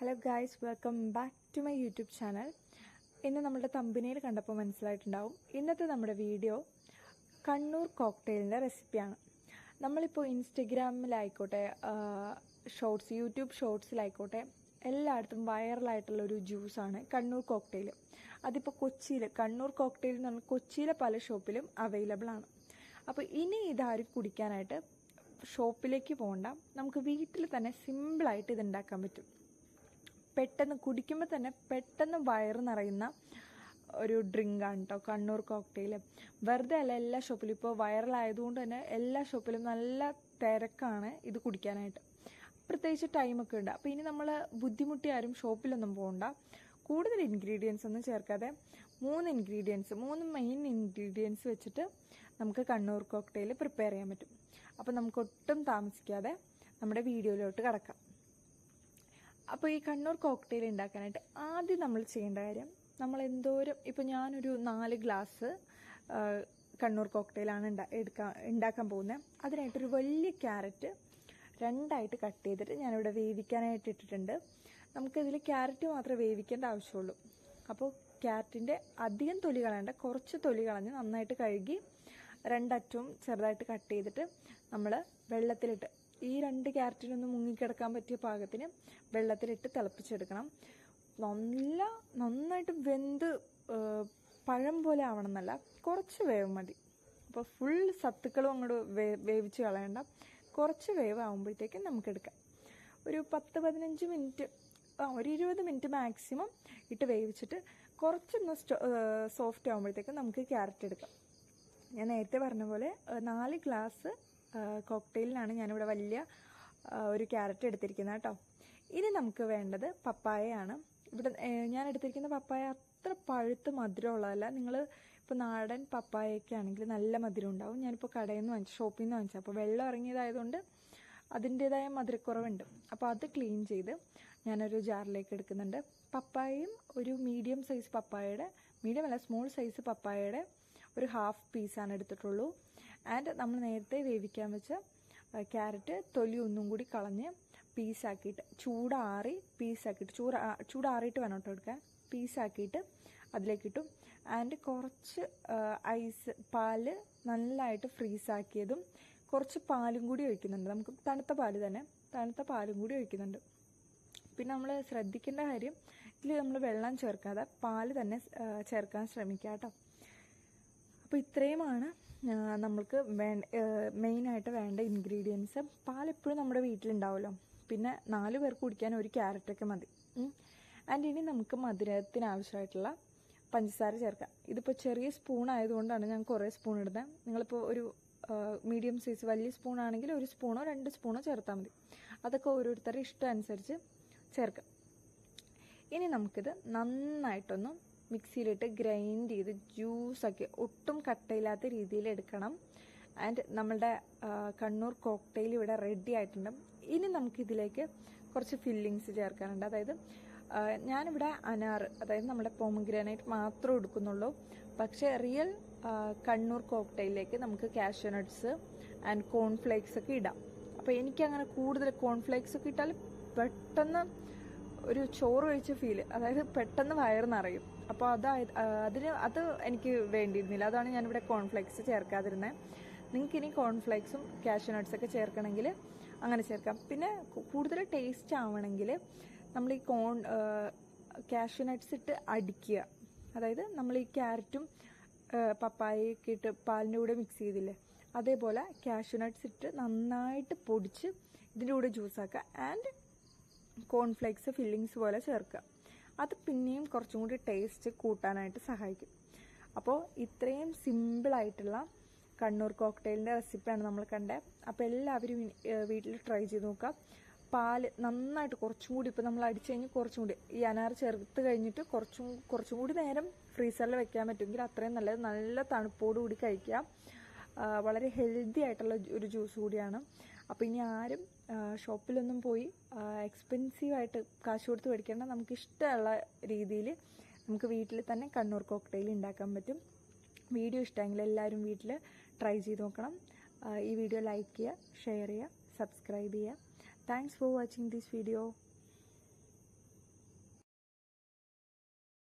Hello guys welcome back to my YouTube channel ഇന്ന് നമ്മുടെ തമ്പനിയിൽ കണ്ടപ്പോൾ മനസ്സിലായിട്ടുണ്ടാവും. ഇന്നത്തെ നമ്മുടെ വീഡിയോ കണ്ണൂർ കോക്ടെയിലിന്റെ റെസിപ്പിയാണ് നമ്മളിപ്പോൾ ഇൻസ്റ്റഗ്രാമിലായിക്കോട്ടെ ഷോർട്സ് യൂട്യൂബ് ഷോർട്സിലായിക്കോട്ടെ എല്ലായിടത്തും വൈറലായിട്ടുള്ളൊരു ജ്യൂസാണ് കണ്ണൂർ കോക്ടെയിൽ അതിപ്പോൾ കൊച്ചിയിൽ കണ്ണൂർ കോക്ടെയിൽ എന്ന് പറഞ്ഞാൽ കൊച്ചിയിലെ പല ഷോപ്പിലും അവൈലബിൾ ആണ്. അപ്പോൾ ഇനി ഇതാരും കുടിക്കാനായിട്ട് ഷോപ്പിലേക്ക് പോകണ്ട നമുക്ക് വീട്ടിൽ തന്നെ സിമ്പിളായിട്ട് ഇത് ഉണ്ടാക്കാൻ പറ്റും. പെട്ടെന്ന് കുടിക്കുമ്പോൾ തന്നെ പെട്ടെന്ന് വയറ് നിറയുന്ന ഒരു ആണ് കേട്ടോ കണ്ണൂർ കോക്ടെയിൽ വെറുതെ അല്ല എല്ലാ ഷോപ്പിലും. ഇപ്പോൾ വൈറലായതുകൊണ്ട് തന്നെ എല്ലാ ഷോപ്പിലും നല്ല തിരക്കാണ് ഇത് കുടിക്കാനായിട്ട്. പ്രത്യേകിച്ച് ടൈമൊക്കെ ഉണ്ട്. അപ്പോൾ ഇനി നമ്മൾ ബുദ്ധിമുട്ടി ആരും ഷോപ്പിലൊന്നും പോകണ്ട കൂടുതൽ ഇൻഗ്രീഡിയൻസ് ഒന്നും ചേർക്കാതെ മൂന്ന് ഇൻഗ്രീഡിയൻസ് മൂന്ന് മെയിൻ ഇൻഗ്രീഡിയൻസ് വെച്ചിട്ട് നമുക്ക് കണ്ണൂർ കോക്ടെയിൽ പ്രിപ്പയർ ചെയ്യാൻ പറ്റും. അപ്പോൾ നമുക്ക് ഒട്ടും താമസിക്കാതെ നമ്മുടെ വീഡിയോയിലോട്ട് കിടക്കാം. അപ്പോൾ ഈ കണ്ണൂർ കോക്ടെയിൽ ഉണ്ടാക്കാനായിട്ട് ആദ്യം നമ്മൾ ചെയ്യേണ്ട കാര്യം നമ്മൾ എന്തോരം ഇപ്പോൾ ഞാനൊരു നാല് ഗ്ലാസ് കണ്ണൂർ കോക്ടെയിലാണ് ഉണ്ടാ എടുക്കാൻ ഉണ്ടാക്കാൻ പോകുന്നത് അതിനായിട്ടൊരു വലിയ ക്യാരറ്റ് രണ്ടായിട്ട് കട്ട് ചെയ്തിട്ട് ഞാനിവിടെ വേവിക്കാനായിട്ട് ഇട്ടിട്ടുണ്ട്. നമുക്കിതിൽ ക്യാരറ്റ് മാത്രമേ വേവിക്കേണ്ട ആവശ്യമുള്ളൂ. അപ്പോൾ ക്യാരറ്റിന്റെ അധികം തൊലി കളയണ്ട കുറച്ച് തൊലി കളഞ്ഞ് നന്നായിട്ട് കഴുകി രണ്ടറ്റവും ചെറുതായിട്ട് കട്ട് ചെയ്തിട്ട് നമ്മൾ വെള്ളത്തിലിട്ട് ഈ രണ്ട് ക്യാരറ്റിനൊന്ന് മുങ്ങിക്കിടക്കാൻ പറ്റിയ പാകത്തിന് വെള്ളത്തിലിട്ട് തിളപ്പിച്ചെടുക്കണം. നല്ല നന്നായിട്ട് വെന്ത് പഴം പോലെ ആവണം എന്നല്ല കുറച്ച് വേവ് മതി. അപ്പോൾ ഫുൾ സത്തുക്കളും അങ്ങോട്ട് വേ വേവിച്ച് കളയണ്ട. കുറച്ച് വേവ് ആകുമ്പോഴത്തേക്കും നമുക്കെടുക്കാം ഒരു പത്ത് പതിനഞ്ച് മിനിറ്റ് ആ ഒരു ഇരുപത് മിനിറ്റ് മാക്സിമം ഇട്ട് വേവിച്ചിട്ട് കുറച്ചൊന്ന് സോഫ്റ്റ് ആകുമ്പോഴത്തേക്കും നമുക്ക് ക്യാരറ്റ് എടുക്കാം. ഞാൻ നേരത്തെ പറഞ്ഞ പോലെ നാല് ഗ്ലാസ് കോക്ടെയിലിനാണ് ഞാനിവിടെ വലിയ ഒരു ക്യാരറ്റ് എടുത്തിരിക്കുന്നത് കേട്ടോ. ഇനി നമുക്ക് വേണ്ടത് പപ്പായയാണ്. ഇവിടെ ഞാൻ എടുത്തിരിക്കുന്ന പപ്പായ അത്ര പഴുത്ത് മധുരമുള്ളതല്ല നിങ്ങൾ ഇപ്പോൾ നാടൻ പപ്പായൊക്കെ ആണെങ്കിൽ നല്ല മധുരം ഉണ്ടാവും. ഞാനിപ്പോൾ കടയിൽ നിന്ന് വാങ്ങിച്ചു ഷോപ്പിൽ നിന്ന് വാങ്ങിച്ചു. അപ്പോൾ വെള്ളം ഇറങ്ങിയതായതുകൊണ്ട് അതിന്റെതായ മധുരക്കുറവുണ്ട്. അപ്പോൾ അത് ക്ലീൻ ചെയ്ത് ഞാനൊരു ജാറിലേക്ക് എടുക്കുന്നുണ്ട്. പപ്പായയും ഒരു മീഡിയം സൈസ് പപ്പായയുടെ മീഡിയം അല്ല സ്മോൾ സൈസ് പപ്പായയുടെ ഒരു ഹാഫ് പീസാണ് എടുത്തിട്ടുള്ളൂ. ആൻഡ് നമ്മൾ നേരത്തെ വേവിക്കാൻ വെച്ച ക്യാരറ്റ് തൊലി ഒന്നും കൂടി കളഞ്ഞ് പീസാക്കിയിട്ട് ചൂടാറി പീസാക്കിയിട്ട് ചൂട് ചൂടാറിയിട്ട് വേണം കേട്ടോ എടുക്കാൻ. പീസാക്കിയിട്ട് അതിലേക്ക് ഇട്ടു ആൻഡ് കുറച്ച് ഐസ് പാൽ നല്ലതായിട്ട് ഫ്രീസാക്കിയതും കുറച്ച് പാലും കൂടി ഒഴിക്കുന്നുണ്ട്. നമുക്ക് തണുത്ത പാൽ തന്നെ തണുത്ത പാലും കൂടി ഒഴിക്കുന്നുണ്ട്. പിന്നെ നമ്മൾ ശ്രദ്ധിക്കേണ്ട കാര്യം ഇതിൽ നമ്മൾ വെള്ളം ചേർക്കാതെ പാൽ തന്നെ ചേർക്കാൻ ശ്രമിക്കാം കേട്ടോ അപ്പോൾ ഇത്രയുമാണ് നമ്മൾക്ക് വേണ്ട മെയിനായിട്ട് വേണ്ട ഇൻഗ്രീഡിയൻസ് പാൽ എപ്പോഴും നമ്മുടെ വീട്ടിലുണ്ടാവുമല്ലോ പിന്നെ നാല് പേർക്ക് കുടിക്കാൻ ഒരു ക്യാരറ്റൊക്കെ മതി. ആൻഡ് ഇനി നമുക്ക് മധുരത്തിന് ആവശ്യമായിട്ടുള്ള പഞ്ചസാര ചേർക്കാം. ഇതിപ്പോൾ ചെറിയ സ്പൂൺ ആയതുകൊണ്ടാണ് ഞാൻ കുറേ സ്പൂൺ ഇടുന്നത് നിങ്ങളിപ്പോൾ ഒരു മീഡിയം സൈസ് വലിയ സ്പൂൺ ആണെങ്കിൽ ഒരു സ്പൂണോ രണ്ട് സ്പൂണോ ചേർത്താൽ മതി. അതൊക്കെ ഓരോരുത്തരുടെ ഇഷ്ടം അനുസരിച്ച് ചേർക്കാം. ഇനി നമുക്കിത് നന്നായിട്ടൊന്ന് മിക്സിയിലിട്ട് ഗ്രൈൻഡ് ചെയ്ത് ജ്യൂസാക്കി ഒട്ടും കട്ടയില്ലാത്ത രീതിയിൽ എടുക്കണം. ആൻഡ് നമ്മളുടെ കണ്ണൂർ കോക്ടെയിൽ ഇവിടെ റെഡി ആയിട്ടുണ്ട്. ഇനി നമുക്കിതിലേക്ക് കുറച്ച് ഫില്ലിങ്സ് ചേർക്കാനുണ്ട്. അതായത് ഞാനിവിടെ അനാർ അതായത് നമ്മുടെ പോമഗ്രാനൈറ്റ് മാത്രം എടുക്കുന്നുള്ളൂ. പക്ഷേ റിയൽ കണ്ണൂർ കോക്ടെയിലേക്ക് നമുക്ക് കാഷ്യൂ നട്ട്സ് ആൻഡ് കോൺഫ്ലേക്സ് ഒക്കെ ഇടാം. അപ്പോൾ എനിക്കങ്ങനെ കൂടുതൽ കോൺഫ്ലേക്സ് ഒക്കെ ഇട്ടാൽ പെട്ടെന്ന് ഒരു ചോറ് കഴിച്ച ഫീൽ അതായത് പെട്ടെന്ന് വയറ് നിറയും. അപ്പോൾ അത് അതിന് അത് എനിക്ക് വേണ്ടിയിരുന്നില്ല. അതാണ് ഞാനിവിടെ കോൺഫ്ലെക്സ് ചേർക്കാതിരുന്നത് നിങ്ങൾക്ക് ഇനി കോൺഫ്ലേക്സും കാഷ്യൂ നട്ട്സൊക്കെ ചേർക്കണമെങ്കിൽ അങ്ങനെ ചേർക്കാം. പിന്നെ കൂടുതൽ ടേസ്റ്റ് ആവണമെങ്കിൽ നമ്മൾ ഈ കോൺ കാഷ്യൂ നട്ട്സ് ഇട്ട് അടിക്കുക. അതായത് നമ്മൾ ഈ ക്യാരറ്റും പപ്പായയൊക്കെ ഇട്ട് പാലിന്റെ കൂടെ മിക്സ് ചെയ്തില്ലേ? അതേപോലെ കാഷ്യൂ നട്ട്സ് ഇട്ട് നന്നായിട്ട് പൊടിച്ച് ഇതിന്റെ കൂടെ ജ്യൂസാക്കുക ആൻഡ് കോൺഫ്ലേക്സ് ഫില്ലിങ്സ് പോലെ ചേർക്കുക. അത് പിന്നെയും കുറച്ചും കൂടി ടേസ്റ്റ് കൂട്ടാനായിട്ട് സഹായിക്കും. അപ്പോൾ ഇത്രയും സിമ്പിളായിട്ടുള്ള കണ്ണൂർ കോക്ടെയിലിന്റെ റെസിപ്പിയാണ് നമ്മൾ കണ്ടത് അപ്പോൾ എല്ലാവരും വീട്ടിൽ ട്രൈ ചെയ്ത് നോക്കുക. പാൽ നന്നായിട്ട് കുറച്ചും കൂടി ഇപ്പോൾ നമ്മൾ അടിച്ചു കഴിഞ്ഞ് കുറച്ചും കൂടി ഈ അനാർ ചേർത്ത് കഴിഞ്ഞിട്ട് കുറച്ചും കുറച്ചും കൂടി നേരം ഫ്രീസറിൽ വെക്കാൻ പറ്റുമെങ്കിൽ അത്രയും നല്ലത്. നല്ല തണുപ്പോടുകൂടി കഴിക്കുക. വളരെ ഹെൽത്തി ആയിട്ടുള്ള ഒരു ജ്യൂസ് കൂടിയാണ്. അപ്പോൾ ഇനി ആരും ഷോപ്പിലൊന്നും പോയി എക്സ്പെൻസീവായിട്ട് കാശ് കൊടുത്ത് മേടിക്കേണ്ട നമുക്ക് ഇഷ്ടമുള്ള രീതിയിൽ നമുക്ക് വീട്ടിൽ തന്നെ കണ്ണൂർ കോക്ടെയിൽ ഉണ്ടാക്കാൻ പറ്റും. വീഡിയോ ഇഷ്ടമെങ്കിൽ എല്ലാവരും വീട്ടിൽ ട്രൈ ചെയ്ത് നോക്കണം. ഈ വീഡിയോ ലൈക്ക് ചെയ്യുക ഷെയർ ചെയ്യുക സബ്സ്ക്രൈബ് ചെയ്യുക. Thanks for watching this video